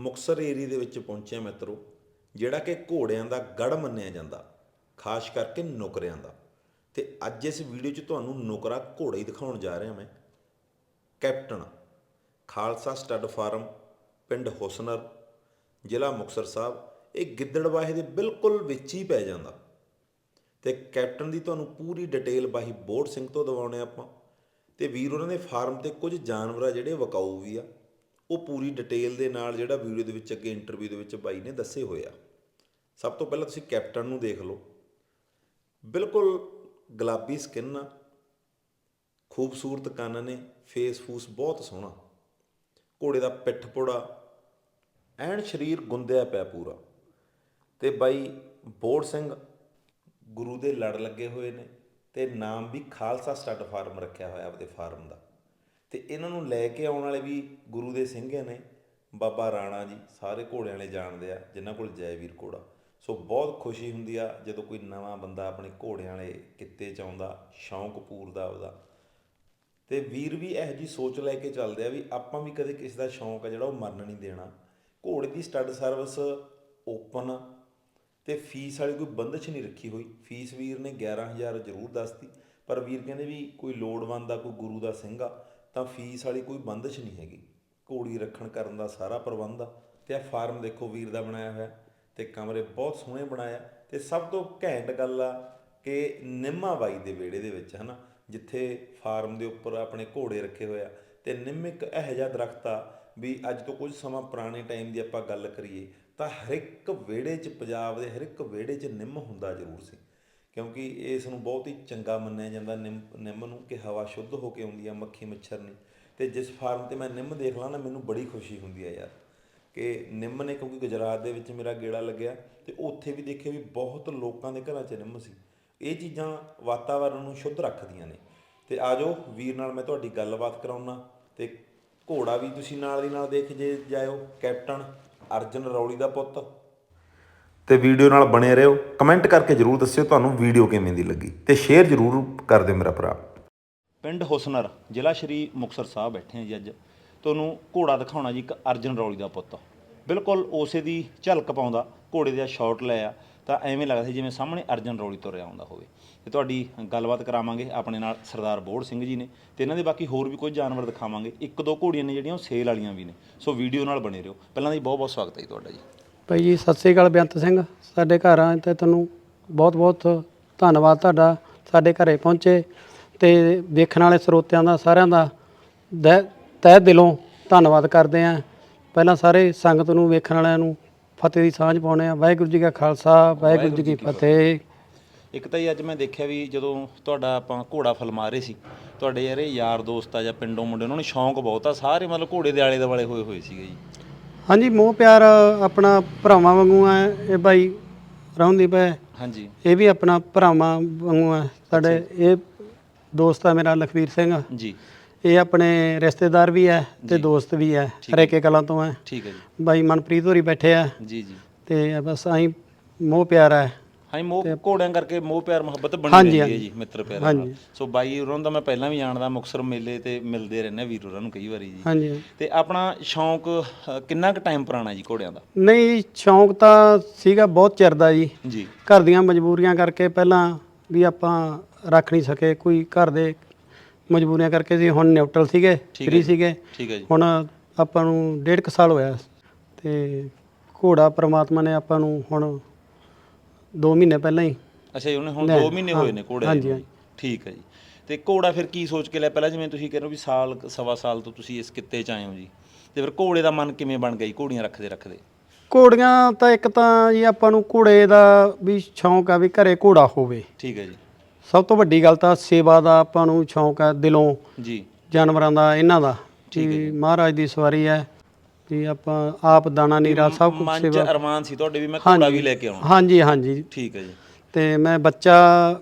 ਮੁਕਸਰ ਏਰੀਏ ਦੇ ਵਿੱਚ ਪਹੁੰਚਿਆ ਮਿੱਤਰੋ, ਜਿਹੜਾ ਕਿ ਘੋੜਿਆਂ ਦਾ ਗੜ ਮੰਨਿਆ ਜਾਂਦਾ, ਖਾਸ ਕਰਕੇ ਨੁਕਰਿਆਂ ਦਾ। ਤੇ ਅੱਜ ਇਸ ਵੀਡੀਓ 'ਚ ਤੁਹਾਨੂੰ ਨੁਕਰਾ ਘੋੜਾ ਹੀ ਦਿਖਾਉਣ ਜਾ ਰਿਹਾ ਮੈਂ, ਕੈਪਟਨ ਖਾਲਸਾ ਸਟੱਡ ਫਾਰਮ, ਪਿੰਡ ਹੁਸਨਰ, ਜ਼ਿਲ੍ਹਾ ਮੁਕਤਸਰ ਸਾਹਿਬ, ਇਹ ਗਿੱਦੜਵਾਹੇ ਦੇ ਬਿਲਕੁਲ ਵਿੱਚ ਹੀ ਪੈ ਜਾਂਦਾ। ਤੇ ਕੈਪਟਨ ਦੀ ਤੁਹਾਨੂੰ ਪੂਰੀ ਡਿਟੇਲ ਬਾਈ ਬੋਰਡ ਸਿੰਘ ਤੋਂ ਦਿਵਾਉਣੇ ਆਪਾਂ, ਤੇ ਵੀਰ ਉਹਨਾਂ ਦੇ ਫਾਰਮ ਤੇ ਕੁਝ ਜਾਨਵਰ ਆ ਜਿਹੜੇ ਵਕਾਊ ਵੀ ਆ ਉਹ ਪੂਰੀ ਡਿਟੇਲ ਦੇ ਨਾਲ ਜਿਹੜਾ ਵੀਡੀਓ ਦੇ ਵਿੱਚ ਅੱਗੇ ਇੰਟਰਵਿਊ ਦੇ ਵਿੱਚ ਬਾਈ ਨੇ ਦੱਸੇ ਹੋਏ ਆ। ਸਭ ਤੋਂ ਪਹਿਲਾਂ ਤੁਸੀਂ ਕੈਪਟਨ ਨੂੰ ਦੇਖ ਲਓ। ਬਿਲਕੁਲ ਗੁਲਾਬੀ ਸਕਿਨ ਆ, ਖੂਬਸੂਰਤ ਕੰਨ ਨੇ ਫੇਸ ਫੂਸ ਬਹੁਤ ਸੋਹਣਾ, ਘੋੜੇ ਦਾ ਪਿੱਠ ਪੋੜਾ, ਐਨ ਸਰੀਰ ਗੁੰਦਿਆ ਪਿਆ ਪੂਰਾ। ਤੇ ਬਾਈ ਬੋੜ ਸਿੰਘ ਗੁਰੂ ਦੇ ਲੜ ਲੱਗੇ ਹੋਏ ਨੇ ਤੇ ਨਾਮ ਵੀ ਖਾਲਸਾ ਸਟੱਡ ਫਾਰਮ ਰੱਖਿਆ ਹੋਇਆ ਆਪਦੇ ਫਾਰਮ ਦਾ। ਤੇ ਇਹਨਾਂ ਨੂੰ ਲੈ ਕੇ ਆਉਣ ਵਾਲੇ ਵੀ ਗੁਰੂ ਦੇ ਸਿੰਘ ਨੇ, ਬਾਬਾ ਰਾਣਾ ਜੀ, ਸਾਰੇ ਘੋੜਿਆਂ ਵਾਲੇ ਜਾਣਦੇ ਆ, ਜਿਨ੍ਹਾਂ ਕੋਲ ਜੈਵੀਰ ਘੋੜਾ। ਸੋ ਬਹੁਤ ਖੁਸ਼ੀ ਹੁੰਦੀ ਆ ਜਦੋਂ ਕੋਈ ਨਵਾਂ ਬੰਦਾ ਆਪਣੇ ਘੋੜਿਆਂ ਵਾਲੇ ਕਿੱਤੇ ਚ ਆਉਂਦਾ, ਸ਼ੌਂਕ ਪੂਰਦਾ ਉਹਦਾ ਤੇ ਵੀਰ ਵੀ ਇਹੋ ਜੀ ਸੋਚ ਲੈ ਕੇ ਚੱਲਦੇ ਆ ਵੀ ਆਪਾਂ ਵੀ ਕਦੇ ਕਿਸੇ ਦਾ ਸ਼ੌਂਕ ਆ ਜਿਹੜਾ ਉਹ ਮਰਨ ਨਹੀਂ ਦੇਣਾ। ਘੋੜੇ ਦੀ ਸਟੱਡ ਸਰਵਿਸ ਓਪਨ, ਤੇ ਫੀਸ ਵਾਲੀ ਕੋਈ ਬੰਦਸ਼ ਨਹੀਂ ਰੱਖੀ ਹੋਈ। ਫੀਸ ਵੀਰ ਨੇ 11000 ਜ਼ਰੂਰ ਦੱਸਤੀ, ਪਰ ਵੀਰ ਕਹਿੰਦੇ ਵੀ ਕੋਈ ਲੋੜਵੰਦ ਆ, ਕੋਈ ਗੁਰੂ ਦਾ ਸਿੰਘ ਆ ਤਾਂ ਫੀਸ ਵਾਲੀ ਕੋਈ ਬੰਦਸ਼ ਨਹੀਂ ਹੈਗੀ। ਘੋੜੀ ਰੱਖਣ ਕਰਨ ਦਾ ਸਾਰਾ ਪ੍ਰਬੰਧ ਆ ਤੇ ਇਹ ਫਾਰਮ ਦੇਖੋ ਵੀਰ ਦਾ ਬਣਾਇਆ ਹੋਇਆ ਤੇ ਕਮਰੇ ਬਹੁਤ ਸੋਹਣੇ ਬਣਾਇਆ ਤੇ ਸਭ ਤੋਂ ਘੈਂਟ ਗੱਲ ਆ ਕਿ ਨਿੰਮਾ ਬਾਈ ਦੇ ਵਿਹੜੇ ਦੇ ਵਿੱਚ ਹਨਾ, ਜਿੱਥੇ ਫਾਰਮ ਦੇ ਉੱਪਰ ਆਪਣੇ ਘੋੜੇ ਰੱਖੇ ਹੋਇਆ ਤੇ ਨਿੰਮ ਇੱਕ ਇਹੋ ਜਿਹਾ ਦਰਖਤ ਆ ਵੀ ਅੱਜ ਤੋਂ ਕੁਝ ਸਮਾਂ ਪੁਰਾਣੇ ਟਾਈਮ ਦੀ ਆਪਾਂ ਗੱਲ ਕਰੀਏ ਤਾਂ ਹਰ ਇੱਕ ਵਿਹੜੇ 'ਚ ਪੰਜਾਬ ਦੇ ਹਰ ਇੱਕ ਵਿਹੜੇ 'ਚ ਨਿੰਮ ਹੁੰਦਾ ਜ਼ਰੂਰ ਸੀ। ਕਿਉਂਕਿ ਇਸ ਨੂੰ ਬਹੁਤ ਹੀ ਚੰਗਾ ਮੰਨਿਆ ਜਾਂਦਾ ਨਿੰਮ ਨਿੰਮ ਨੂੰ ਕਿ ਹਵਾ ਸ਼ੁੱਧ ਹੋ ਕੇ ਆਉਂਦੀ ਆ, ਮੱਖੀ ਮੱਛਰ ਨਹੀਂ। ਤੇ ਜਿਸ ਫਾਰਮ ਤੇ ਮੈਂ ਨਿੰਮ ਦੇਖ ਲਾਂ ਨਾ, ਮੈਨੂੰ ਬੜੀ ਖੁਸ਼ੀ ਹੁੰਦੀ ਆ ਯਾਰ ਕਿ ਨਿੰਮ ਨੇ ਕਿਉਂਕਿ ਗੁਜਰਾਤ ਦੇ ਵਿੱਚ ਮੇਰਾ ਗੇੜਾ ਲੱਗਿਆ ਤੇ ਉੱਥੇ ਵੀ ਦੇਖਿਆ ਵੀ ਬਹੁਤ ਲੋਕਾਂ ਦੇ ਘਰਾਂ 'ਚ ਨਿੰਮ ਸੀ। ਇਹ ਚੀਜ਼ਾਂ ਵਾਤਾਵਰਣ ਨੂੰ ਸ਼ੁੱਧ ਰੱਖਦੀਆਂ ਨੇ। ਤੇ ਆਜੋ ਵੀਰ ਨਾਲ ਮੈਂ ਤੁਹਾਡੀ ਗੱਲਬਾਤ ਕਰਾਉਣਾ ਤੇ ਘੋੜਾ ਵੀ ਤੁਸੀਂ ਨਾਲ ਦੀ ਨਾਲ ਦੇਖ ਜੇ ਜਾਇਓ, ਕੈਪਟਨ ਅਰਜਨ ਰੌਲੀ ਦਾ ਪੁੱਤ। ਤੇ ਵੀਡੀਓ ਨਾਲ ਬਣੇ ਰਹੋ। ਕਮੈਂਟ ਕਰਕੇ ਜਰੂਰ ਦੱਸਿਓ ਤੁਹਾਨੂੰ ਵੀਡੀਓ ਕਿਵੇਂ ਦੀ ਲੱਗੀ ਤੇ ਸ਼ੇਅਰ ਜਰੂਰ ਕਰ ਦਿਓ ਮੇਰਾ ਭਰਾ। ਪਿੰਡ ਹੁਸਨਰ, ਜ਼ਿਲ੍ਹਾ ਸ਼੍ਰੀ ਮੁਕਤਸਰ ਸਾਹਿਬ ਬੈਠੇ ਹਾਂ ਜੀ ਅੱਜ। ਤੁਹਾਨੂੰ ਘੋੜਾ ਦਿਖਾਉਣਾ ਜੀ ਇੱਕ ਅਰਜਨ ਰੌਲੀ ਦਾ ਪੁੱਤ। ਬਿਲਕੁਲ ਉਸੇ ਦੀ ਝਲਕ ਪਾਉਂਦਾ, ਘੋੜੇ ਦਾ ਸ਼ਾਟ ਲਿਆ ਤਾਂ ਐਵੇਂ ਲੱਗਦਾ ਸੀ ਜਿਵੇਂ ਸਾਹਮਣੇ ਅਰਜਨ ਰੌਲੀ ਤੁਰਿਆ ਆਉਂਦਾ ਹੋਵੇ। ਤੇ ਤੁਹਾਡੀ ਗੱਲਬਾਤ ਕਰਾਵਾਂਗੇ ਆਪਣੇ ਨਾਲ ਸਰਦਾਰ ਬੋੜ ਸਿੰਘ ਜੀ ਨੇ ਤੇ ਇਹਨਾਂ ਦੇ ਬਾਕੀ ਹੋਰ ਵੀ ਕੁਝ ਜਾਨਵਰ ਦਿਖਾਵਾਂਗੇ। ਇੱਕ ਦੋ ਘੋੜੀਆਂ ਨੇ ਜਿਹੜੀਆਂ, ਉਹ ਸੇਲ ਵਾਲੀਆਂ ਵੀ ਨੇ। ਸੋ ਵੀਡੀਓ ਨਾਲ ਬਣੇ ਰਹੋ। ਪਹਿਲਾਂ ਦੀ ਬਹੁਤ ਬਹੁਤ ਸਵਾਗਤ ਹੈ ਜੀ ਤੁਹਾਡਾ ਜੀ। ਭਾਈ ਜੀ ਸਤਿ ਸ੍ਰੀ ਅਕਾਲ ਬੇਅੰਤ ਸਿੰਘ। ਸਾਡੇ ਘਰ ਆ ਤੇ ਤੁਹਾਨੂੰ ਬਹੁਤ ਬਹੁਤ ਧੰਨਵਾਦ ਤੁਹਾਡਾ ਸਾਡੇ ਘਰੇ ਪਹੁੰਚੇ ਤੇ ਵੇਖਣ ਵਾਲੇ ਸਰੋਤਿਆਂ ਦਾ ਸਾਰਿਆਂ ਦਾ ਦਹਿ- ਤਹਿ ਦਿਲੋਂ ਧੰਨਵਾਦ ਕਰਦੇ ਆਂ। ਪਹਿਲਾਂ ਸਾਰੇ ਸੰਗਤ ਨੂੰ ਵੇਖਣ ਵਾਲਿਆਂ ਨੂੰ ਫਤਿਹ ਦੀ ਸਾਂਝ ਪਾਉਣੇ ਆ। ਵਾਹਿਗੁਰੂ ਜੀ ਕਾ ਖਾਲਸਾ ਵਾਹਿਗੁਰੂ ਜੀ ਕੀ ਫਤਿਹ। ਇੱਕ ਤਾਂ ਜੀ ਅੱਜ ਮੈਂ ਦੇਖਿਆ ਵੀ ਜਦੋਂ ਤੁਹਾਡਾ ਆਪਾਂ ਘੋੜਾ ਫਲਮਾ ਰਹੇ ਸੀ ਤੁਹਾਡੇ ਯਾਰ ਯਾਰ ਦੋਸਤ ਆ ਜਾਂ ਪਿੰਡੋਂ ਮੁੰਡੇ ਉਹਨਾਂ ਨੂੰ ਸ਼ੌਂਕ ਬਹੁਤ ਆ ਸਾਰੇ ਮਤਲਬ ਘੋੜੇ ਦੇ ਆਲੇ ਦੁਆਲੇ ਹੋਏ ਹੋਏ ਸੀਗੇ ਜੀ। ਹਾਂਜੀ ਮੋਹ ਪਿਆਰ ਆਪਣਾ ਭਰਾਵਾਂ ਵਾਂਗੂ ਆ ਇਹ ਭਾਈ ਰਹੁੰਦੀਪ ਹੈ। ਹਾਂਜੀ। ਇਹ ਵੀ ਆਪਣਾ ਭਰਾਵਾਂ ਵਾਂਗੂ ਆ ਸਾਡੇ ਇਹ ਦੋਸਤ ਆ ਮੇਰਾ ਲਖਵੀਰ ਸਿੰਘ। ਜੀ। ਇਹ ਆਪਣੇ ਰਿਸ਼ਤੇਦਾਰ ਵੀ ਹੈ ਤੇ ਦੋਸਤ ਵੀ ਹੈ ਹਰੇਕੇ ਕਲਾਂ ਤੋਂ ਹੈ। ਠੀਕ ਹੈ ਜੀ। ਬਾਈ ਮਨਪ੍ਰੀਤ ਹੋਰੀ ਬੈਠੇ ਆ। ਜੀ ਜੀ। ਤੇ ਬਸ ਆਈ ਮੋਹ ਪਿਆਰ ਹੈ। ਹਾਂ ਮੋਹ ਘੋੜਿਆਂ ਕਰਕੇ ਮੋਹ ਪਿਆਰ ਮੁਹੱਬਤ ਬਣੀ ਹਾਂਜੀ, ਰਹਿੰਦੀ ਹੈ ਜੀ ਮਿੱਤਰ ਪਿਆਰ ਨਾਲ। ਹਾਂਜੀ। ਸੋ ਬਾਈ ਉਹਨਾਂ ਤਾਂ ਮੈਂ ਪਹਿਲਾਂ ਵੀ ਜਾਣਦਾ ਮੁਕਸਰ ਮੇਲੇ ਤੇ ਮਿਲਦੇ ਰਹਿੰਦੇ ਵੀਰ ਉਹਨਾਂ ਨੂੰ ਕਈ ਵਾਰੀ ਜੀ। ਹਾਂਜੀ ਤੇ ਆਪਣਾ ਸ਼ੌਂਕ ਕਿੰਨਾ ਕੁ ਟਾਈਮ ਪੁਰਾਣਾ ਜੀ ਘੋੜਿਆਂ ਦਾ? ਨਹੀਂ ਸ਼ੌਂਕ ਤਾਂ ਸੀਗਾ ਬਹੁਤ ਚਿਰ ਦਾ ਜੀ। ਜੀ। ਘਰ ਦੀਆਂ ਮਜਬੂਰੀਆਂ ਕਰਕੇ ਪਹਿਲਾਂ ਵੀ ਆਪਾਂ ਰੱਖ ਨਹੀਂ ਸਕੇ ਕੋਈ ਘਰ ਦੇ ਮਜਬੂਰੀਆਂ ਕਰਕੇ ਸੀ ਹੁਣ ਨਿਊਟਰਲ ਸੀਗੇ ਫ੍ਰੀ। ਸੀਗੇ। ਠੀਕ ਹੈ ਜੀ। ਹੁਣ ਆਪਾਂ ਨੂੰ ਡੇਢ ਕੁ ਸਾਲ ਹੋਇਆ। ਤੇ ਘੋੜਾ ਪ੍ਰਮਾਤਮਾ ਨੇ ਆਪਾਂ ਨੂੰ ਹੁਣ 2 ਮਹੀਨੇ ਪਹਿਲਾਂ ਹੀ। ਅੱਛਾ ਜੀ ਉਹਨੇ ਹੁਣ ਲੈ, 2 ਮਹੀਨੇ ਹੋਏ ਨੇ ਘੋੜੇ ਹਾਂਜੀ, ਹਾਂਜੀ। ਠੀਕ ਹੈ ਜੀ। ਤੇ ਘੋੜਾ ਫਿਰ ਕੀ ਸੋਚ ਕੇ ਲਿਆ? ਪਹਿਲਾਂ ਜਿਵੇਂ ਤੁਸੀਂ ਕਹਿੰਦੇ ਹੋ ਵੀ ਸਾਲ ਸਵਾ ਸਾਲ ਤੋਂ ਤੁਸੀਂ ਇਸ ਕਿੱਤੇ 'ਚ ਆਏ ਹੋ ਜੀ। ਤੇ ਫਿਰ ਘੋੜੇ ਦਾ ਮਨ ਕਿਵੇਂ ਬਣ ਗਿਆ ਜੀ? ਘੋੜੀਆਂ ਰੱਖਦੇ ਰੱਖਦੇ। ਘੋੜੀਆਂ ਤਾਂ ਇੱਕ ਤਾਂ ਜੀ ਆਪਾਂ ਨੂੰ ਘੋੜੇ ਦਾ ਵੀ ਸ਼ੌਂਕ ਆ ਵੀ ਘਰੇ ਘੋੜਾ ਹੋਵੇ। ਠੀਕ ਹੈ ਜੀ। ਸਭ ਤੋਂ ਵੱਡੀ ਗੱਲ ਤਾਂ ਸੇਵਾ ਦਾ ਆਪਾਂ ਨੂੰ ਸ਼ੌਂਕ ਆ ਦਿਲੋਂ। ਜੀ। ਜਾਨਵਰਾਂ ਦਾ ਇਹਨਾਂ ਦਾ। ਕਿ ਮਹਾਰਾਜ ਦੀ ਸਵਾਰੀ ਹੈ। ਵੀ ਆਪਾਂ ਆਪ ਦਾਣਾ ਨੀਰਾ ਸਭ ਕੁਝ ਮਨ 'ਚ ਸੇਵਾ ਅਰਮਾਨ ਸੀ ਤੁਹਾਡੇ ਵੀ ਮੈਂ ਘੋੜਾ ਵੀ ਲੈ ਕੇ ਆਉਣਾ। ਹਾਂਜੀ ਹਾਂਜੀ। ਠੀਕ ਹੈ ਜੀ। ਤੇ ਮੈਂ ਬੱਚਾ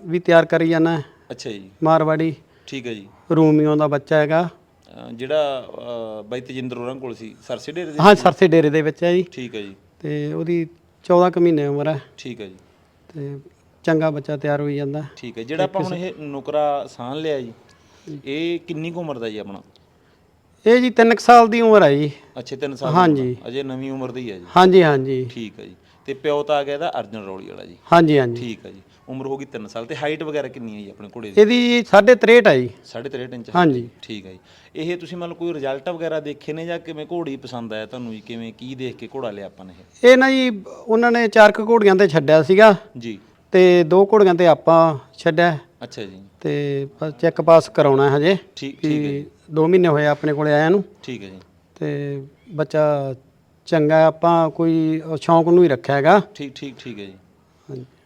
ਵੀ ਤਿਆਰ ਕਰੀ ਜਾਣਾ ਅੱਛਾ ਜੀ। ਮਾਰਵਾੜੀ। ਠੀਕ ਹੈ ਜੀ। ਰੂਮੀਓ ਦਾ ਬੱਚਾ ਹੈਗਾ। ਜਿਹੜਾ ਬਾਈ ਤਜਿੰਦਰ ਹੋਰਾਂ ਕੋਲ ਸੀ ਸਰਸੇ ਡੇਰੇ ਦੇ ਹਾਂ ਸਰਸੇ ਡੇਰੇ ਦੇ ਵਿੱਚ ਹੈ ਜੀ। ਠੀਕ ਹੈ ਜੀ। ਤੇ ਉਹਦੀ 14 ਕੁ ਮਹੀਨੇ ਉਮਰ ਹੈ। ਠੀਕ ਹੈ ਜੀ। ਤੇ ਚੰਗਾ ਬੱਚਾ ਤਿਆਰ ਹੋਈ ਜਾਂਦਾ। ਠੀਕ ਹੈ। ਜਿਹੜਾ ਆਪਾਂ ਹੁਣ ਇਹ ਨੁਕਰਾ ਸਾਨ ਲਿਆ ਜੀ ਇਹ ਕਿੰਨੀ ਕੁ ਉਮਰ ਦਾ ਜੀ ਆਪਣਾ? ਇਹ ਜੀ 3 ਸਾਲ ਦੀ ਉਮਰ ਹੈ ਜੀ। ਅੱਛੇ 3 ਸਾਲ ਹਾਂਜੀ। ਅਜੇ ਨਵੀਂ ਉਮਰ ਦੀ ਹੈ ਜੀ। ਹਾਂਜੀ ਹਾਂਜੀ। ਠੀਕ ਹੈ ਜੀ। ਤੇ ਪਿਓ ਤਾਂ ਆ ਗਿਆ ਇਹਦਾ ਅਰਜਨ ਰੌਲੀ ਵਾਲਾ ਜੀ। ਹਾਂਜੀ ਹਾਂਜੀ। ਠੀਕ ਹੈ ਜੀ। ਉਮਰ ਹੋ ਗਈ 3 ਸਾਲ। ਤੇ ਹਾਈਟ ਵਗੈਰਾ ਕਿੰਨੀ ਹੈ ਜੀ ਆਪਣੇ ਘੋੜੇ ਦੀ? ਇਹਦੀ 63 ਹੈ ਜੀ। 63 ਇੰਚ। ਹਾਂਜੀ। ਠੀਕ ਹੈ ਜੀ। ਇਹ ਤੁਸੀਂ ਮੰਨ ਲਓ ਕੋਈ ਰਿਜ਼ਲਟ ਵਗੈਰਾ ਦੇਖੇ ਨੇ ਜਾਂ ਕਿਵੇਂ ਘੋੜੀ ਪਸੰਦ ਆਇਆ ਤੁਹਾਨੂੰ ਜੀ? ਕਿਵੇਂ ਕੀ ਦੇਖ ਕੇ ਘੋੜਾ ਲਿਆ ਆਪਾਂ ਨੇ ਇਹ? ਇਹ ਨਾ ਜੀ ਉਹਨਾਂ ਨੇ ਚਾਰ ਕੁ ਘੋੜੀਆਂ ਤੇ ਛੱਡਿਆ ਸੀਗਾ। ਜੀ। ਤੇ ਦੋ ਘੋੜੀਆਂ ਤੇ ਆਪਾਂ ਛੱਡਿਆ। ਅੱਛਾ ਜੀ। ਤੇ ਬਸ ਚੈੱਕ ਪਾਸ ਕਰਾਉਣਾ ਹੈ ਹਜੇ ਠੀਕ ਠੀਕ ਹੈ ਜੀ। ਕਿ 2 ਮਹੀਨੇ ਹੋਏ ਆਪਣੇ ਕੋਲੇ ਆਇਆ ਨੂੰ। ਠੀਕ ਹੈ ਜੀ। ਤੇ ਬੱਚਾ ਚੰਗਾ ਹੈ, ਆਪਾਂ ਕੋਈ ਸ਼ੌਂਕ ਨੂੰ ਹੀ ਰੱਖਿਆ ਹੈਗਾ। ਠੀਕ ਠੀਕ ਠੀਕ ਹੈ ਜੀ।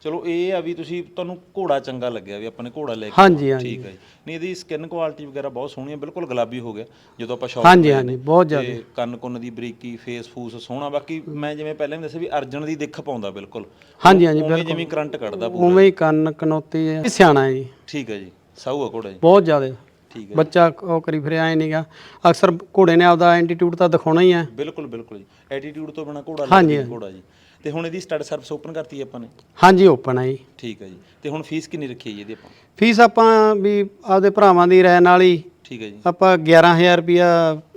ਚਲੋ ਇਹ ਆ ਵੀ ਤੁਸੀਂ ਤੁਹਾਨੂੰ ਘੋੜਾ ਚੰਗਾ ਲੱਗਿਆ ਵੀ ਆਪਾਂ ਨੇ ਘੋੜਾ ਲੈ ਕੇ ਹਾਂਜੀ ਹਾਂਜੀ। ਠੀਕ ਹੈ ਜੀ। ਨਹੀਂ ਇਹਦੀ ਸਕਿਨ ਕੁਆਲਿਟੀ ਵਗੈਰਾ ਬਹੁਤ ਸੋਹਣੀ ਹੈ ਬਿਲਕੁਲ ਗੁਲਾਬੀ ਹੋ ਗਿਆ ਜਦੋਂ ਆਪਾਂ ਸ਼ੌਪ ਹਾਂਜੀ ਹਾਂਜੀ ਬਹੁਤ ਜ਼ਿਆਦਾ। ਤੇ ਕੰਨ ਕੁੰਨ ਦੀ ਬਰੀਕੀ ਫੇਸ ਫੂਸ ਸੋਹਣਾ ਬਾਕੀ ਮੈਂ ਜਿਵੇਂ ਪਹਿਲਾਂ ਵੀ ਦੱਸਿਆ ਵੀ ਅਰਜਨ ਦੀ ਦਿੱਖ ਪਾਉਂਦਾ ਬਿਲਕੁਲ। ਹਾਂਜੀ ਹਾਂਜੀ ਉਵੇਂ ਜਿਵੇਂ ਕਰੰਟ ਕੱਢਦਾ ਪੂਰਾ। ਉਵੇਂ ਹੀ ਕੰਨ ਕਨੋਤੀ ਹੈ। ਸਿਆਣਾ ਹੈ ਜੀ। ਠੀਕ ਹੈ ਜੀ ਸਾਊ ਆ ਘੋੜਾ ਜੀ। ਬਹੁਤ ਜ਼ਿਆਦਾ। ਠੀਕ ਹੈ ਬੱਚਾ ਉਹ ਕਰੀ ਫਿਰ ਆਏ ਨਹੀਂਗਾ ਅਕਸਰ ਘੋੜੇ ਨੇ ਆਪਦਾ ਐਂਟੀਟਿਊਡ ਤਾਂ ਦਿਖਾਉਣਾ ਹੀ ਹੈ ਬਿਲਕੁਲ ਬਿਲਕੁਲ ਜੀ। ਐਟੀਟਿਊਡ ਤੋਂ ਬਿਨਾ ਘੋੜਾ ਹਾਂਜੀ, ਲੱਗਦਾ ਘੋੜਾ ਜੀ। ਤੇ ਹੁਣ ਇਹਦੀ ਸਟੱਡ ਸਰਵਿਸ ਓਪਨ ਕਰਤੀ ਆਪਾਂ ਨੇ? ਹਾਂਜੀ ਓਪਨ ਹੈ ਜੀ। ਠੀਕ ਹੈ ਜੀ। ਤੇ ਹੁਣ ਫੀਸ ਕਿੰਨੀ ਰੱਖੀ ਹੈ ਜੀ ਇਹਦੀ ਆਪਾਂ? ਫੀਸ ਆਪਾਂ ਵੀ ਆਪਦੇ ਭਰਾਵਾਂ ਦੀ ਨਾਲ ਹੀ ਠੀਕ ਹੈ ਜੀ। ਆਪਾਂ 11000 ਰੁਪਿਆ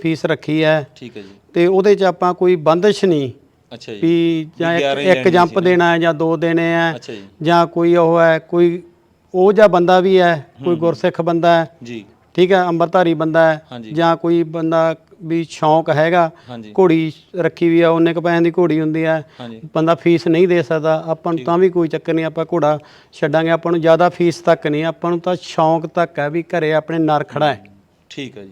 ਫੀਸ ਰੱਖੀ ਹੈ ਠੀਕ ਹੈ ਜੀ। ਤੇ ਉਹਦੇ 'ਚ ਆਪਾਂ ਕੋਈ ਬੰਦਸ਼ ਨਹੀਂ ਅੱਛਾ ਜੀ। ਵੀ ਜਾਂ ਇੱਕ- 11 ਹੀ ਇੱਕ ਲੈਣੀ ਜੰਪ ਦੇਣਾ ਹੈ ਜਾਂ ਦੋ ਦੇਣੇ ਹੈ ਅੱਛਾ ਜੀ। ਜਾਂ ਕੋਈ ਉਹ ਹੈ ਕੋਈ ਉਹ ਜਿਹਾ ਬੰਦਾ ਵੀ ਹੈ ਕੋਈ ਗੁਰਸਿੱਖ ਬੰਦਾ ਹੈ। ਜੀ। ਠੀਕ ਹੈ ਅੰਮ੍ਰਿਤਧਾਰੀ ਬੰਦਾ ਹੈ। ਜਾਂ ਕੋਈ ਬੰਦਾ ਵੀ ਸ਼ੌਂਕ ਹੈਗਾ ਹਾਂਜੀ। ਘੋੜੀ ਰੱਖੀ ਵੀ ਆ ਉਹਨੇ ਕੁ ਪੈਸਿਆਂ ਦੀ ਘੋੜੀ ਹੁੰਦੀ ਹਾਂਜੀ। ਬੰਦਾ ਫੀਸ ਨਹੀਂ ਦੇ ਸਕਦਾ ਆਪਾਂ ਨੂੰ ਤਾਂ ਵੀ ਕੋਈ ਚੱਕਰ ਨਹੀਂ ਆਪਾਂ ਘੋੜਾ ਛੱਡਾਂਗੇ ਆਪਾਂ ਨੂੰ ਜ਼ਿਆਦਾ ਫੀਸ ਤੱਕ ਨਹੀਂ ਆਪਾਂ ਨੂੰ ਤਾਂ ਸ਼ੌਂਕ ਤੱਕ ਹੈ ਵੀ ਘਰੇ ਆਪਣੇ ਨਰ ਖੜਾ ਹੈ। ਠੀਕ ਹੈ ਜੀ।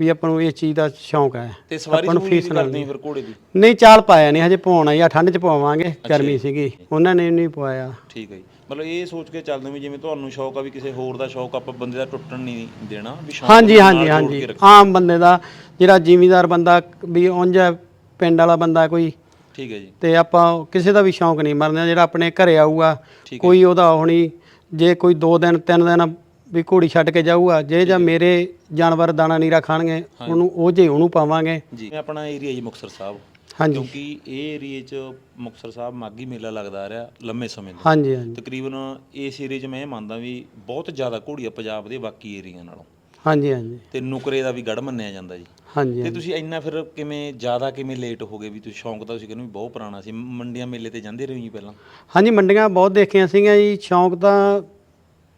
ਵੀ ਆਪਾਂ ਨੂੰ ਇਸ ਚੀਜ਼ ਦਾ ਸ਼ੌਂਕ ਹੈ। ਤੇ ਸਵਾਰੀ ਨੂੰ ਫੀਸ ਹੋ। ਫਿਰ ਘੋੜੇ ਦੀ? ਨਹੀਂ ਚਾਲ ਪਾਇਆ ਨਹੀਂ ਹਜੇ ਪਵਾਉਣਾ ਜਾਂ ਠੰਡ 'ਚ ਪਵਾਵਾਂਗੇ ਗਰਮੀ ਸੀਗੀ ਉਹਨਾਂ ਨੇ ਨਹੀਂ ਪਵਾਇਆ। ਠੀਕ ਹੈ ਜੀ। ਮਤਲਬ ਇਹ ਸੋਚ ਕੇ ਚੱਲਦੇ ਵੀ ਜਿਵੇਂ ਤੁਹਾਨੂੰ ਸ਼ੌਕ ਆ ਵੀ ਕਿਸੇ ਹੋਰ ਦਾ ਸ਼ੌਕ ਆਪਾਂ ਬੰਦੇ ਦਾ ਟੁੱਟਣ ਨਹੀਂ ਦੇਣਾ ਵੀ ਸ਼ੌਕ ਹਾਂਜੀ ਹਾਂਜੀ ਹਾਂਜੀ। ਆਮ ਬੰਦੇ ਦਾ ਜਿਹੜਾ ਜ਼ਿਮੀਦਾਰ ਬੰਦਾ ਵੀ ਉਂਝ ਪਿੰਡ ਵਾਲਾ ਬੰਦਾ ਕੋਈ ਠੀਕ ਹੈ ਜੀ। ਤੇ ਆਪਾਂ ਕਿਸੇ ਦਾ ਵੀ ਸ਼ੌਂਕ ਨਹੀਂ ਮਰਨਾ ਜਿਹੜਾ ਆਪਣੇ ਘਰੇ ਆਊਗਾ ਕੋਈ ਉਹਦਾ ਉਹ ਨਹੀਂ ਜੇ ਕੋਈ 2 ਦਿਨ 3 ਦਿਨ ਵੀ ਘੋੜੀ ਛੱਡ ਕੇ ਜਾਊਗਾ ਜੇ ਜਾਂ ਮੇਰੇ ਜਾਨਵਰ ਦਾਣਾ ਨੀਰਾ ਖਾਣਗੇ ਉਹਨੂੰ ਉਹ ਜੇ ਉਹਨੂੰ ਪਾਵਾਂਗੇ। ਜੀ। ਆਪਣਾ ਏਰੀਆ ਜੀ ਮੁਕਤਸਰ ਸਾਹਿਬ। ਹਾਂਜੀ। ਕਿਉਂਕਿ ਇਹ ਏਰੀਏ 'ਚ ਮੁਕਤਸਰ ਸਾਹਿਬ ਮਾਗੀ ਮੇਲਾ ਲੱਗਦਾ ਆ ਰਿਹਾ ਲੰਮੇ ਸਮੇਂ ਤੋਂ। ਹਾਂਜੀ ਹਾਂਜੀ। ਤਕਰੀਬਨ ਇਸ ਏਰੀਏ 'ਚ ਮੈਂ ਇਹ ਮੰਨਦਾ ਵੀ ਬਹੁਤ ਜ਼ਿਆਦਾ ਘੋੜੀ ਆ ਪੰਜਾਬ ਦੇ ਬਾਕੀ ਏਰੀਆ ਨਾਲੋਂ। ਹਾਂਜੀ ਹਾਂਜੀ। ਤੇ ਨੁਕਰੇ ਦਾ ਵੀ ਗੜ ਮੰਨਿਆ ਜਾਂਦਾ ਜੀ। ਹਾਂਜੀ ਤੇ ਤੁਸੀਂ ਇੰਨਾ ਫਿਰ ਕਿਵੇਂ ਜ਼ਿਆਦਾ ਕਿਵੇਂ ਲੇਟ ਹੋ ਗਏ ਵੀ ਤੁਸੀਂ ਸ਼ੌਂਕ ਤਾਂ ਤੁਸੀਂ ਕਹਿੰਦੇ ਵੀ ਬਹੁਤ ਪੁਰਾਣਾ ਸੀ ਮੰਡੀਆਂ ਮੇਲੇ ਤੇ ਜਾਂਦੇ ਰਹੇ ਜੀ ਪਹਿਲਾਂ? ਹਾਂਜੀ ਮੰਡੀਆਂ ਬਹੁਤ ਦੇਖੀਆਂ ਸੀਗੀਆਂ ਜੀ ਸ਼ੌਂਕ ਤਾਂ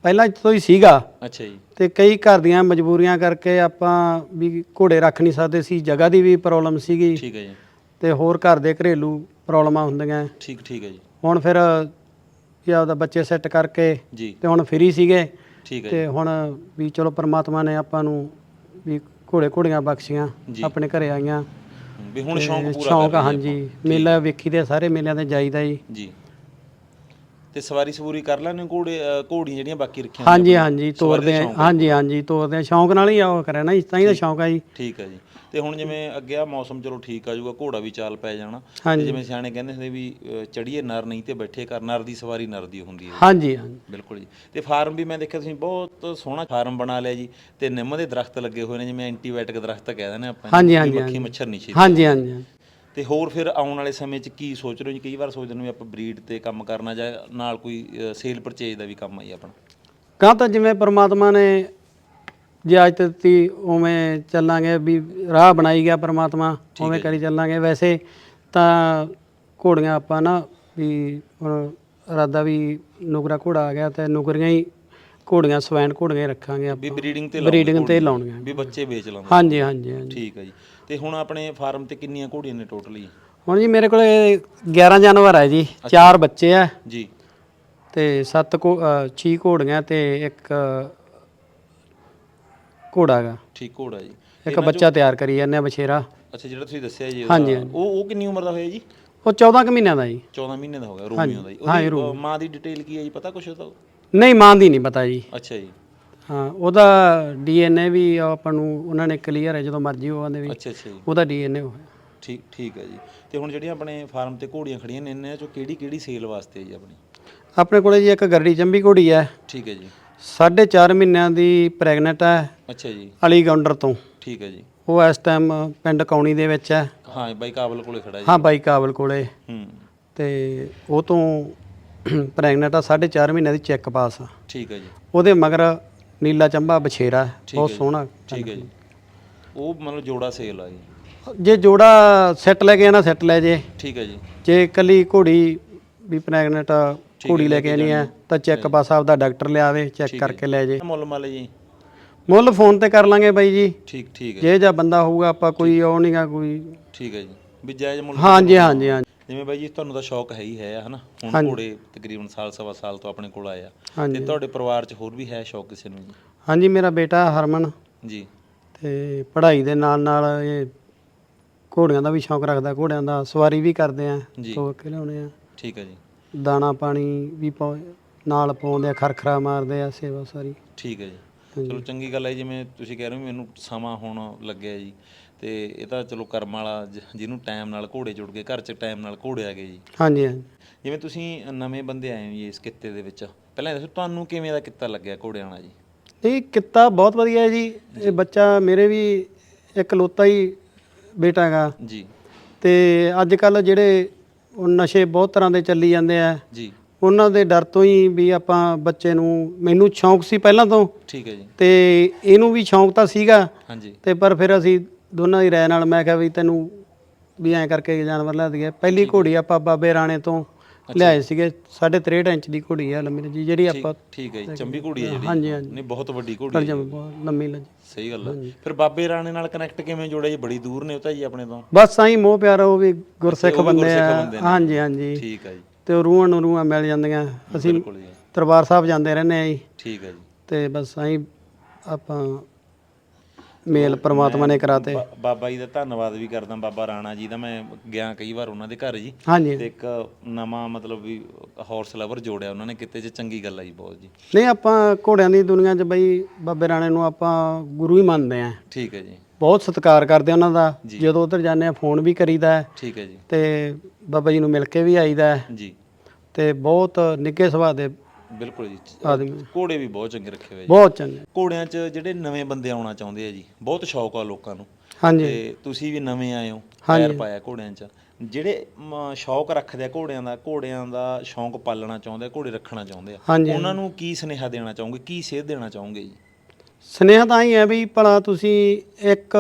ਪਹਿਲਾਂ ਤੋਂ ਹੀ ਸੀਗਾ। ਅੱਛਾ ਜੀ। ਤੇ ਕਈ ਘਰ ਦੀਆਂ ਮਜਬੂਰੀਆਂ ਕਰਕੇ ਆਪਾਂ ਵੀ ਘੋੜੇ ਰੱਖ ਨਹੀਂ ਸਕਦੇ ਸੀ ਜਗ੍ਹਾ ਦੀ ਵੀ ਪ੍ਰੋਬਲਮ ਸੀਗੀ। ਠੀਕ ਹੈ ਜੀ। ਤੇ ਹੋਰ ਘਰ ਦੇ ਘਰੇਲੂ ਪ੍ਰੋਬਲਮਾਂ ਹੁੰਦੀਆਂ। ਠੀਕ ਠੀਕ ਹੈ ਜੀ। ਹੁਣ ਫਿਰ ਕੀ ਆਪਦਾ ਬੱਚੇ ਸੈੱਟ ਕਰਕੇ ਜੀ। ਤੇ ਹੁਣ ਫਰੀ ਸੀਗੇ। ਠੀਕ ਹੈ ਜੀ। ਤੇ ਹੁਣ ਵੀ ਚਲੋ ਪ੍ਰਮਾਤਮਾ ਨੇ ਆਪਾਂ ਨੂੰ ਵੀ ਘੋੜੇ ਘੋੜੀਆਂ ਬਖਸ਼ੀਆਂ ਜੀ। ਆਪਣੇ ਘਰੇ ਆਈਆਂ। ਵੀ ਹੁਣ ਸ਼ੌਂਕ ਪੂਰਾ ਸ਼ੌਂਕ ਰਹੇ ਹਾਂਜੀ ਮੇਲਾ ਵੇਖੀ ਦੇ ਸਾਰੇ ਮੇਲਿਆਂ ਤੇ ਜਾਈਦਾ ਜੀ। ਜੀ। ਤੇ ਸਵਾਰੀ ਸਵੂਰੀ ਕਰ ਲੈਣੇ ਘੋੜੇ ਅ, ਘੋੜੀਆਂ ਜਿਹੜੀਆਂ ਬਾਕੀ ਰੱਖੀਆਂ ਹਾਂਜੀ ਹੋਈਆਂ ਹਾਂਜੀ? ਸਵਾਰੀ ਤੋਰਦੇ ਦਾ ਆ ਸ਼ੌਂਕ ਹੈ। ਹਾਂਜੀ ਹਾਂਜੀ ਤੋਰਦੇ ਆ। ਸ਼ੌਂਕ ਨਾਲ ਹੀ ਆ ਉਹ ਕਰਿਆ ਨਾ ਇਸ ਤਾਂ ਹੀ ਦਾ ਸ਼ੌਂਕ ਆ ਜੀ। ਠੀਕ ਹੈ ਜੀ। ਤੇ ਹੁਣ ਜਿਵੇਂ ਅੱਗੇ ਆ ਮੌਸਮ ਚਲੋ ਠੀਕ ਆ ਜਾਊਗਾ ਘੋੜਾ ਵੀ ਚਾਲ ਪੈ ਜਾਣਾ। ਤੇ ਜਿਵੇਂ ਸਿਆਣੇ ਕਹਿੰਦੇ ਹੁੰਦੇ ਵੀ ਚੜੀਏ ਨਰ ਨਹੀਂ ਤੇ ਬੈਠੇ ਕਰ ਨਰ ਦੀ ਸਵਾਰੀ ਨਰ ਦੀ ਹੁੰਦੀ ਹੈ। ਹਾਂਜੀ ਹਾਂਜੀ। ਬਿਲਕੁਲ ਜੀ। ਤੇ ਫਾਰਮ ਵੀ ਮੈਂ ਦੇਖਿਆ ਤੁਸੀਂ ਬਹੁਤ ਸੋਹਣਾ ਫਾਰਮ ਬਣਾ ਲਿਆ ਜੀ। ਤੇ ਨਿੰਮ ਦੇ ਦਰਖਤ ਲੱਗੇ ਹੋਏ ਨੇ ਜਿਵੇਂ ਐਂਟੀਬਾਇਓਟਿਕ ਦਰਖਤ ਕਹਿ ਦਿੰਦੇ ਆਪਾਂ ਹਾਂਜੀ, ਹਾਂਜੀ, ਮੱਖੀ। ਮੱਛਰ ਨਹੀਂ ਛੇਤੀ ਹਾਂਜੀ ਹਾਂਜੀ ਹਾਂਜੀ। ਤੇ ਹੋਰ ਫਿਰ ਆਉਣ ਵਾਲੇ ਸਮੇਂ 'ਚ ਕੀ ਸੋਚ ਰਹੇ ਹੋ ਜੀ? ਕਈ ਵਾਰ ਸੋਚਦੇ ਨੇ ਵੀ ਆਪਾਂ ਬਰੀਡ ਤੇ ਕੰਮ ਕਰਨਾ ਜਾਂ ਨਾਲ ਕੋਈ ਸੇਲ ਪਰਚੇਜ ਦਾ ਵੀ ਕੰਮ ਆਈ ਆਪਣਾ। ਕਾਂ ਤਾਂ ਜਿਵੇਂ ਪ੍ਰਮਾਤਮਾ ਨੇ ਜੇ ਅੱਜ ਤੱਕ ਤੀ ਉਵੇਂ ਚੱਲਾਂਗੇ ਵੀ ਰਾਹ ਬਣਾਈ ਗਿਆ ਪ੍ਰਮਾਤਮਾ ਉਵੇਂ ਕਰੀ ਚੱਲਾਂਗੇ। ਵੈਸੇ ਤਾਂ ਘੋੜੀਆਂ ਆਪਾਂ ਨਾ ਵੀ ਹੁਣ ਇਰਾਦਾ ਵੀ ਨੁਕਰਾ ਘੋੜਾ ਆ ਗਿਆ ਤੇ ਨੁਕਰੀਆਂ ਹੀ ਘੋੜੀਆਂ ਸਵੈਨ ਘੋੜੀਆਂ ਹੀ ਰੱਖਾਂਗੇ ਵੀ ਆਪਾਂ। ਬਰੀਡਿੰਗ ਤੇ ਬਰੀਡਿੰਗ ਤੇ ਲਾਉਣੀਆਂ। ਵੀ ਬੱਚੇ ਵੇਚ ਲਾਉਂਦੇ। ਹਾਂਜੀ ਹਾਂਜੀ ਹਾਂਜੀ। ਠੀਕ ਹੈ ਜੀ। ਤੇ ਹੁਣ ਆਪਣੇ ਫਾਰਮ ਤੇ ਕਿੰਨੀਆਂ ਘੋੜੀਆਂ ਨੇ ਟੋਟਲੀ? ਹੁਣ ਜੀ ਮੇਰੇ ਕੋਲੇ 11 ਜਾਨਵਰ ਹੈ ਜੀ ਚਾਰ ਬੱਚੇ ਆ। ਜੀ। ਤੇ 7 ਕੋ 6 ਘੋੜੀਆਂ ਤੇ ਇੱਕ ਘੋੜਾ ਹੈਗਾ। ਠੀਕ ਘੋੜਾ ਜੀ। ਇੱਕ ਬੱਚਾ ਤਿਆਰ ਕਰੀ ਜਾਂਦੇ ਆ ਬਛੇਰਾ। ਅੱਛਾ ਜਿਹੜਾ ਤੁਸੀਂ ਦੱਸਿਆ ਜੀ ਹਾਂਜੀ, ਉਹ ਉਹ ਕਿੰਨੀ ਉਮਰ ਦਾ ਹੋਇਆ ਜੀ? ਉਹ 14 ਕੁ ਮਹੀਨਿਆਂ ਦਾ ਜੀ। 14 ਮਹੀਨੇ ਦਾ ਹੋ ਗਿਆ ਰੋਮੀਓ ਦਾ ਜੀ। ਹਾਂ, ਉਹਦੀ ਅ, ਮਾਂ ਦੀ ਡਿਟੇਲ ਕੀ ਹੈ ਜੀ ਪਤਾ ਕੁਛ ਉਹਦਾ? ਨਹੀਂ ਮਾਂ ਦੀ ਨਹੀਂ ਪਤਾ ਜੀ। ਅੱਛਾ ਜੀ। ਹਾਂ ਉਹਦਾ ਡੀਐਨਏ ਵੀ ਆਪਾਂ ਨੂੰ ਉਹਨਾਂ ਨੇ ਕਲੀਅਰ ਹੈ ਜਦੋਂ ਮਰਜ਼ੀ ਉਹ ਆਂਦੇ ਵੀ ਅੱਛਾ ਅੱਛਾ ਜੀ। ਉਹਦਾ ਡੀਐਨਏ ਹੋਇਆ। ਠੀਕ ਠੀਕ ਹੈ ਜੀ। ਤੇ ਹੁਣ ਜਿਹੜੀਆਂ ਆਪਣੇ ਫਾਰਮ ਤੇ ਘੋੜੀਆਂ ਖੜੀਆਂ ਨੇ ਇਹਨਾਂ ਚੋਂ ਕਿਹੜੀ ਕਿਹੜੀ ਸੇਲ ਵਾਸਤੇ ਹੈ ਜੀ ਆਪਣੀ? ਆਪਣੇ ਕੋਲੇ ਜੀ ਇੱਕ ਗਰੜੀ ਚੰਬੀ ਘੋੜੀ ਹੈ। ਠੀਕ ਹੈ ਜੀ। 4.5 ਮਹੀਨਿਆਂ ਦੀ ਪ੍ਰੈਗਨੈਂਟ ਹੈ ਅੱਛਾ ਜੀ। ਅਲੀ ਗੌਂਡਰ ਤੋਂ। ਠੀਕ ਹੈ ਜੀ। ਉਹ ਇਸ ਟਾਈਮ ਪਿੰਡ ਕੌਣੀ ਦੇ ਵਿੱਚ ਹੈ। ਹਾਂ ਬਾਈ ਕਾਬਲ ਕੋਲੇ ਖੜਾ ਜੀ। ਹਾਂ ਬਾਈ ਕਾਬਲ ਕੋਲੇ। ਹੂੰ। ਤੇ ਉਹ ਤੋਂ ਪ੍ਰੈਗਨੈਂਟ ਆ 4.5 ਮਹੀਨਿਆਂ ਦੀ ਚੈੱਕ ਪਾਸ ਆ। ਠੀਕ ਹੈ ਜੀ। ਉਹਦੇ ਮਗਰ ਨੀਲਾ ਚੰਬਾ ਬਛੇਰਾ ਬਹੁਤ। ਸੋਹਣਾ। ਠੀਕ ਹੈ ਜੀ। ਉਹ ਮਤਲਬ ਜੋੜਾ ਸੇਲ ਆ ਜੀ। ਜੇ ਜੋੜਾ ਸੈੱਟ ਲੈ ਕੇ ਆਣਾ ਸੈੱਟ ਲੈ ਜੇ। ਠੀਕ ਹੈ ਜੀ। ਜੇ ਕੱਲੀ ਘੋੜੀ ਵੀ ਪ੍ਰੈਗਨੈਂਟ ਆ ਘੋੜੀ ਲੈ ਕੇ ਆਣੀ ਆ ਤਾਂ ਚੈੱਕ ਬਸ ਆਪਦਾ ਡਾਕਟਰ ਲਿਆਵੇ ਚੈੱਕ ਕਰਕੇ ਲੈ ਜੇ। ਮੁੱਲ ਮੱਲ ਜੀ। ਮੁੱਲ ਫੋਨ ਤੇ ਕਰ ਲਾਂਗੇ ਬਾਈ ਜੀ। ਠੀਕ ਠੀਕ ਹੈ। ਜੇ ਜਾਂ ਬੰਦਾ ਹੋਊਗਾ ਆਪਾਂ ਕੋਈ ਉਹ ਨਹੀਂਗਾ ਕੋਈ ਠੀਕ ਹੈ ਜੀ। ਵੀ ਜਾਇਜ਼ ਮੁੱਲ ਹਾਂਜੀ ਹਾਂਜੀ ਹਾਂਜੀ। ਜਿਵੇਂ ਬਾਈ ਜੀ ਤੁਹਾਨੂੰ ਤਾਂ ਸ਼ੌਕ ਹੈ ਹੀ ਹੈ ਹਨਾ? ਹੁਣ ਘੋੜੇ ਤਕਰੀਬਨ ਸਾਲ ਸਵਾ ਸਾਲ ਤੋਂ ਆਪਣੇ ਕੋਲ ਆਏ ਆ। ਹਾਂਜੀ। ਤੇ ਤੁਹਾਡੇ ਪਰਿਵਾਰ 'ਚ ਹੋਰ ਵੀ ਹੈ ਸ਼ੌਕ ਕਿਸੇ ਨੂੰ ਜੀ? ਹਾਂਜੀ ਮੇਰਾ ਬੇਟਾ ਹਰਮਨ। ਜੀ। ਤੇ ਪੜ੍ਹਾਈ ਦੇ ਨਾਲ ਨਾਲ ਇਹ ਘੋੜਿਆਂ ਦਾ ਵੀ ਸ਼ੌਂਕ ਰੱਖਦਾ ਘੋੜਿਆਂ ਦਾ ਸਵਾਰੀ ਵੀ ਕਰਦੇ ਆ। ਤੋਰ ਕੇ ਲਿਆਉਣੇ ਆ। ਠੀਕ ਹੈ ਜੀ। ਦਾਣਾ ਪਾਣੀ ਵੀ ਪਾਉ ਨਾਲ ਪਾਉਂਦੇ ਆ ਖਰਖਰਾ ਮਾਰਦੇ ਆ ਸੇਵਾ ਸਾਰੀ। ਠੀਕ ਹੈ ਜੀ। ਚਲੋ ਚੰਗੀ ਗੱਲ ਹੈ ਜਿਵੇਂ ਤੁਸੀਂ ਕਹਿ ਰਹੇ ਹੋ ਮੈਨੂੰ ਸਮਾਂ ਹੁਣ ਲੱਗਿਆ ਜੀ। ਤੇ ਇਹ ਤਾਂ ਚਲੋ ਕਰਮ ਵਾਲਾ ਜ- ਜਿਹਨੂੰ ਟਾਈਮ ਨਾਲ ਘੋੜੇ ਜੁੜ ਗਏ ਘਰ 'ਚ ਟਾਈਮ ਨਾਲ ਘੋੜੇ ਆ ਗਏ ਜੀ। ਹਾਂਜੀ ਹਾਂਜੀ। ਜਿਵੇਂ ਤੁਸੀਂ ਨਵੇਂ ਬੰਦੇ ਆਏ ਹੋ ਜੀ ਇਸ ਕਿੱਤੇ ਦੇ ਵਿੱਚ ਪਹਿਲਾਂ ਇਹ ਦੱਸੋ ਤੁਹਾਨੂੰ ਕਿਵੇਂ ਦਾ ਕਿੱਤਾ ਲੱਗਿਆ ਘੋੜਿਆਂ ਵਾਲਾ ਜੀ? ਇਹ ਕਿੱਤਾ ਬਹੁਤ ਵਧੀਆ ਹੈ ਜੀ। ਇਹ ਬੱਚਾ ਮੇਰੇ ਵੀ ਇੱਕ ਲੋਤਾ ਹੀ ਬੇਟਾ ਹੈਗਾ। ਜੀ। ਤੇ ਅੱਜ ਕੱਲ ਜਿਹੜੇ ਉਹ ਨਸ਼ੇ ਬਹੁਤ ਤਰ੍ਹਾਂ ਦੇ ਚੱਲੀ ਜਾਂਦੇ ਆ। ਜੀ। ਉਹਨਾਂ ਦੇ ਡਰ ਤੋਂ ਹੀ ਵੀ ਆਪਾਂ ਬੱਚੇ ਨੂੰ ਮੈਨੂੰ ਸ਼ੌਂਕ ਸੀ ਪਹਿਲਾਂ ਤੋਂ। ਠੀਕ ਹੈ ਜੀ। ਤੇ ਇਹਨੂੰ ਵੀ ਸ਼ੌਂਕ ਤਾਂ ਸੀਗਾ। ਹਾਂਜੀ। ਤੇ ਪਰ ਫਿਰ ਅਸੀਂ ਦੋਨਾਂ ਦੀ ਰਾਏ ਨਾਲ ਮੈਂ ਕਿਹਾ ਵੀ ਤੈਨੂੰ ਵੀ ਐਂ ਕਰਕੇ ਜਾਨਵਰ ਲੈ ਦਈਏ। ਪਹਿਲੀ ਘੋੜੀ ਆਪਾਂ ਬਾਬੇ ਰਾਣੇ ਤੋਂ। ਲਿਆਏ ਸੀਗੇ 63 ਇੰਚ ਦੀ ਘੋੜੀ ਆ ਲੰਮੀ ਜੀ ਜਿਹੜੀ ਆਪਾਂ ਠੀਕ ਹੈ ਜੀ ਚੰਬੀ ਘੋੜੀ ਹੈ ਜਿਹੜੀ। ਹਾਂਜੀ ਹਾਂਜੀ। ਨਹੀਂ ਬਹੁਤ ਵੱਡੀ ਘੋੜੀ ਹੈ ਲੰਮੀ ਲੱਜੀ ਸਹੀ ਗੱਲ ਹੈ ਫਿਰ ਬਾਬੇ ਰਾਣੇ ਨਾਲ ਕਨੈਕਟ ਕਿਵੇਂ ਜੋੜਿਆ ਜੀ? ਬੜੀ ਦੂਰ ਨੇ ਉਹ ਤਾਂ ਜੀ ਆਪਣੇ ਤੋਂ। ਬਸ ਆਈ ਮੋਹ ਪਿਆਰ ਉਹ ਵੀ ਗੁਰਸਿੱਖ ਬੰਦੇ ਆ। ਹਾਂਜੀ ਹਾਂਜੀ। ਠੀਕ ਹੈ ਜੀ। ਤੇ ਉਹ ਰੂਹਾਂ ਨੂੰ ਰੂਹਾਂ ਮਿਲ ਜਾਂਦੀਆਂ। ਅਸੀਂ ਜੀ। ਦਰਬਾਰ ਸਾਹਿਬ ਜਾਂਦੇ ਰਹਿੰਦੇ ਆ ਜੀ। ਠੀਕ ਹੈ ਜੀ। ਤੇ ਬਸ ਆਈ ਆਪਾਂ ਮੇਲ ਪ੍ਰਮਾਤਮਾ ਨੇ ਕਰਾਤੇ। ਬਾ- ਬਾਬਾ ਜੀ ਦਾ ਧੰਨਵਾਦ ਵੀ ਕਰਦਾ ਬਾਬਾ ਰਾਣਾ ਜੀ ਦਾ ਮੈਂ ਗਿਆ ਕਈ ਵਾਰ ਉਹਨਾਂ ਦੇ ਘਰ ਜੀ। ਹਾਂਜੀ। ਤੇ ਇੱਕ ਨਵਾਂ ਮਤਲਬ ਵੀ ਹਾਰਸ ਲਵਰ ਜੋੜਿਆ ਉਹਨਾਂ ਨੇ ਕਿਤੇ 'ਚ ਚੰਗੀ ਗੱਲ ਆ ਜੀ ਬਹੁਤ ਜੀ। ਨਹੀਂ ਆਪਾਂ ਘੋੜਿਆਂ ਦੀ ਦੁਨੀਆ 'ਚ ਬਈ ਬਾਬੇ ਰਾਣੇ ਨੂੰ ਆਪਾਂ ਗੁਰੂ ਹੀ ਮੰਨਦੇ ਆ। ਠੀਕ ਹੈ ਜੀ। ਬਹੁਤ ਸਤਿਕਾਰ ਕਰਦੇ ਆ ਉਹਨਾਂ ਦਾ। ਜਦੋਂ ਉਧਰ ਜਾਂਦੇ ਆ ਫੋਨ ਵੀ ਕਰੀਦਾ ਹੈ। ਠੀਕ ਹੈ ਜੀ। ਤੇ ਬਾਬਾ ਜੀ ਨੂੰ ਮਿਲ ਕੇ ਵੀ ਆਈਦਾ ਹੈ। ਜੀ। ਤੇ ਬਹੁਤ ਨਿੱਘੇ ਸੁਭਾਅ ਦੇ ਬਿਲਕੁਲ ਜੀ। ਆਦਮੀ। ਘੋੜੇ ਵੀ ਬਹੁਤ ਚੰਗੇ ਰੱਖੇ ਹੋਏ ਜੀ। ਬਹੁਤ ਚੰਗੇ। ਘੋੜਿਆਂ 'ਚ ਜਿਹੜੇ ਨਵੇਂ ਬੰਦੇ ਆਉਣਾ ਚਾਹੁੰਦੇ ਆ ਜੀ ਬਹੁਤ ਸ਼ੌਕ ਆ ਲੋਕਾਂ ਨੂੰ। ਹਾਂਜੀ। ਤੇ ਤੁਸੀਂ ਵੀ ਨਵੇਂ ਆਏ ਹੋ ਪੈਰ ਪਾਇਆ ਘੋੜਿਆਂ 'ਚ। ਜਿਹੜੇ ਸ਼ੌਕ ਰੱਖਦੇ ਆ ਘੋੜਿਆਂ ਦਾ ਘੋੜਿਆਂ ਦਾ ਸ਼ੌਕ ਪਾਲਣਾ ਚਾਹੁੰਦੇ ਆ ਘੋੜੇ ਰੱਖਣਾ ਚਾਹੁੰਦੇ ਆ। ਉਹਨਾਂ ਨੂੰ ਕੀ ਸੁਨੇਹਾ ਦੇਣਾ ਚਾਹੋਗੇ? ਕੀ ਸੇਧ ਦੇਣਾ ਚਾਹੋਗੇ ਜੀ? ਸਨੇਹਾ ਤਾਂ ਹੀ ਹੈ ਵੀ ਭਲਾ ਤੁਸੀਂ ਇੱਕ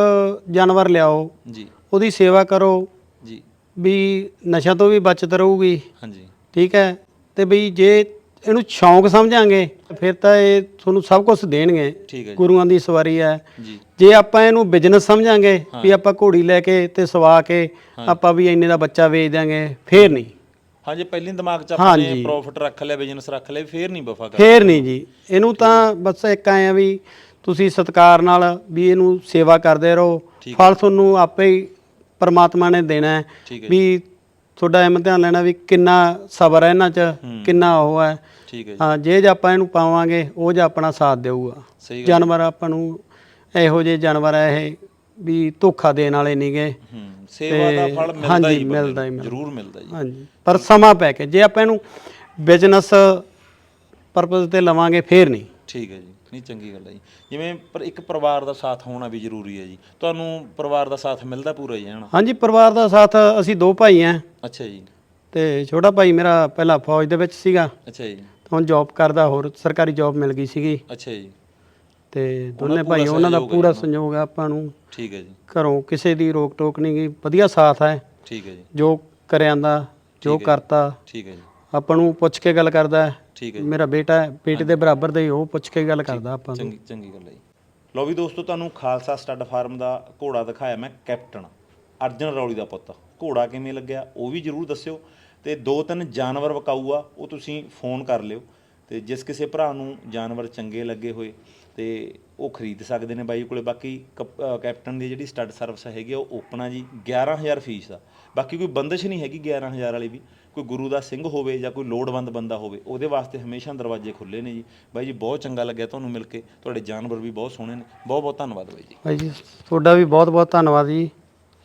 ਜਾਨਵਰ ਲਿਆਓ ਜੀ। ਉਹਦੀ ਸੇਵਾ ਕਰੋ ਜੀ। ਵੀ ਨਸ਼ਾ ਤੋਂ ਵੀ ਬਚਤ ਰਹੂਗੀ। ਹਾਂਜੀ। ਠੀਕ ਹੈ? ਤੇ ਬਈ ਜੇ ਇਹਨੂੰ ਸ਼ੌਂਕ ਸਮਝਾਂਗੇ ਫਿਰ ਤਾਂ ਇਹ ਤੁਹਾਨੂੰ ਸਭ ਕੁਝ ਦੇਣਗੇ। ਠੀਕ ਹੈ ਜੀ। ਗੁਰੂਆਂ ਦੀ ਸਵਾਰੀ ਹੈ। ਜੀ। ਜੇ ਆਪਾਂ ਇਹਨੂੰ ਬਿਜ਼ਨਸ ਸਮਝਾਂਗੇ ਵੀ ਆਪਾਂ ਘੋੜੀ ਲੈ ਕੇ ਤੇ ਸਵਾ ਕੇ ਆਪਾਂ ਵੀ ਇੰਨੇ ਦਾ ਬੱਚਾ ਵੇਚ ਦਿਆਂਗੇ ਫੇਰ ਨਹੀਂ। ਹਾਂਜੀ ਪਹਿਲੀ ਦਿਮਾਗ 'ਚ ਆਪਾਂ ਨੇ ਪ੍ਰੋਫਿਟ ਰੱਖ ਲਿਆ ਬਿਜ਼ਨਸ ਰੱਖ ਲਿਆ ਫੇਰ ਨਹੀਂ ਵਫਾ ਕਰ ਫੇਰ ਨਹੀਂ ਜੀ। ਇਹਨੂੰ ਤਾਂ ਬਸ ਇੱਕ ਆਏ ਆ ਵੀ ਤੁਸੀਂ ਸਤਕਾਰ ਨਾਲ ਵੀ ਇਹਨੂੰ ਸੇਵਾ ਕਰਦੇ ਰਹੋ। ਫਲ ਤੁਹਾਨੂੰ ਆਪੇ ਹੀ ਪਰਮਾਤਮਾ ਨੇ ਦੇਣਾ ਹੈ ਠੀਕ ਹੈ ਵੀ ਤੁਹਾਡਾ ਐਵੇਂ ਧਿਆਨ ਲੈਣਾ ਵੀ ਕਿੰਨਾ ਸਬਰ ਹੈ ਇਹਨਾਂ 'ਚ ਕਿੰਨਾ ਉਹ ਹੈ। ਠੀਕ ਹੈ ਜੀ। ਹਾਂ ਜੇ ਜ ਆਪਾਂ ਇਹਨੂੰ ਪਾਵਾਂਗੇ ਉਹ ਜ ਆਪਣਾ ਸਾਥ ਦੇਊਗਾ। ਜਾਨਵਰ ਆਪਾਂ ਨੂੰ ਇਹੋ ਜਿਹੇ ਜਾਨਵਰ ਆ ਇਹ ਵੀ ਧੋਖਾ ਦੇਣ ਵਾਲੇ ਨਹੀਂਗੇ ਹੂੰ ਸੇਵਾ ਦਾ ਫਲ ਮਿਲਦਾ ਹੀ ਮਿਲਦਾ ਹੀ। ਜ਼ਰੂਰ ਮਿਲਦਾ ਜੀ। ਹਾਂਜੀ ਪਰ ਸਮਾਂ ਪੈ ਕੇ ਜੇ ਆਪਾਂ ਇਹਨੂੰ ਬਿਜ਼ਨਸ ਪਰਪਸ ਤੇ ਲਵਾਂਗੇ ਫੇਰ ਨਹੀਂ। ਠੀਕ ਹੈ ਜੀ। ਨਹੀਂ ਚੰਗੀ ਗੱਲ ਹੈ ਜੀ। ਜਿਵੇਂ ਪਰ ਇੱਕ ਪਰਿਵਾਰ ਦਾ ਸਾਥ ਹੋਣਾ ਵੀ ਜ਼ਰੂਰੀ ਹੈ ਜੀ। ਤੁਹਾਨੂੰ ਪਰਿਵਾਰ ਦਾ ਸਾਥ ਮਿਲਦਾ ਪੂਰਾ ਜੀ ਹਨਾ ਹਾਂਜੀ ਪਰਿਵਾਰ ਦਾ ਸਾਥ ਅਸੀਂ ਦੋ ਭਾਈ ਆ ਅੱਛਾ ਜੀ। ਤੇ ਛੋਟਾ ਭਾਈ ਮੇਰਾ ਪਹਿਲਾਂ ਫੌਜ ਦੇ ਵਿੱਚ ਸੀਗਾ। ਅੱਛਾ ਜੀ। ਹੁਣ ਜੌਬ ਕਰਦਾ ਹੋਰ ਸਰਕਾਰੀ ਜੌਬ ਮਿਲ ਗਈ ਸੀਗੀ। ਅੱਛਾ ਜੀ। ਤੇ ਦੋਨੇ ਭਾਈ ਉਹਨਾਂ ਦਾ ਪੂਰਾ ਸੰਯੋਗ ਆ ਆਪਾਂ ਨੂੰ। ਠੀਕ ਹੈ ਜੀ। ਘਰੋਂ ਕਿਸੇ ਦੀ ਰੋਕ ਟੋਕ ਨਹੀਂ ਗਈ। ਵਧੀਆ ਸਾਥ ਹੈ। ਠੀਕ ਹੈ ਜੀ। ਜੋ ਕਰਿਆਂਦਾ ਜੋ। ਕਰਤਾ ਠੀਕ ਹੈ ਜੀ। ਆਪਾਂ ਨੂੰ ਪੁੱਛ ਕੇ ਗੱਲ ਕਰਦਾ ਹੈ। ਠੀਕ ਹੈ ਮੇਰਾ ਬੇਟਾ ਹੈ ਬੇਟੇ ਦੇ ਬਰਾਬਰ ਦਾ ਹੀ ਉਹ ਪੁੱਛ ਕੇ ਗੱਲ ਕਰਦਾ ਆਪਾਂ ਨੂੰ। ਚੰਗੀ ਚੰਗੀ ਗੱਲ ਹੈ ਜੀ। ਲੋ ਵੀ ਦੋਸਤੋ ਤੁਹਾਨੂੰ ਖਾਲਸਾ ਸਟੱਡ ਫਾਰਮ ਦਾ ਘੋੜਾ ਦਿਖਾਇਆ ਮੈਂ ਕੈਪਟਨ ਅਰਜਨ ਰੌਲੀ ਦਾ ਪੁੱਤ। ਘੋੜਾ ਕਿਵੇਂ ਲੱਗਿਆ ਉਹ ਵੀ ਜਰੂਰ ਦੱਸਿਓ। ਤੇ ਦੋ ਤਿੰਨ ਜਾਨਵਰ ਵਿਕਾਊ ਆ ਉਹ ਤੁਸੀਂ ਫੋਨ ਕਰ ਲਿਓ। ਤੇ ਜਿਸ ਕਿਸੇ ਭਰਾ ਨੂੰ ਜਾਨਵਰ ਚੰਗੇ ਲੱਗੇ ਹੋਏ ਤੇ ਉਹ ਖਰੀਦ ਸਕਦੇ ਨੇ ਬਾਈ ਕੋਲੇ। ਬਾਕੀ ਕੈਪਟਨ ਦੀ ਜਿਹੜੀ ਸਟੱਡ ਸਰਵਿਸ ਹੈਗੀ ਉਹ ਓਪਨ ਆ ਜੀ 11000 ਫੀਸ ਆ। ਬਾਕੀ ਕੋਈ ਬੰਦਸ਼ ਨਹੀਂ ਹੈਗੀ 11000 ਵਾਲੀ ਵੀ। ਕੋਈ ਗੁਰੂ ਦਾ ਸਿੰਘ ਹੋਵੇ ਜਾਂ ਕੋਈ ਲੋੜਵੰਦ ਬੰਦਾ ਹੋਵੇ, ਉਹਦੇ ਵਾਸਤੇ ਹਮੇਸ਼ਾ ਦਰਵਾਜ਼ੇ ਖੁੱਲੇ ਨੇ ਜੀ। ਬਾਈ ਜੀ, ਬਹੁਤ ਚੰਗਾ ਲੱਗਿਆ ਤੁਹਾਨੂੰ ਮਿਲ ਕੇ। ਤੁਹਾਡੇ ਜਾਨਵਰ ਵੀ ਬਹੁਤ ਸੋਹਣੇ ਨੇ। ਬਹੁਤ ਬਹੁਤ ਧੰਨਵਾਦ ਬਾਈ ਜੀ। ਬਾਈ ਜੀ, ਤੁਹਾਡਾ ਵੀ ਬਹੁਤ ਬਹੁਤ ਧੰਨਵਾਦ ਜੀ।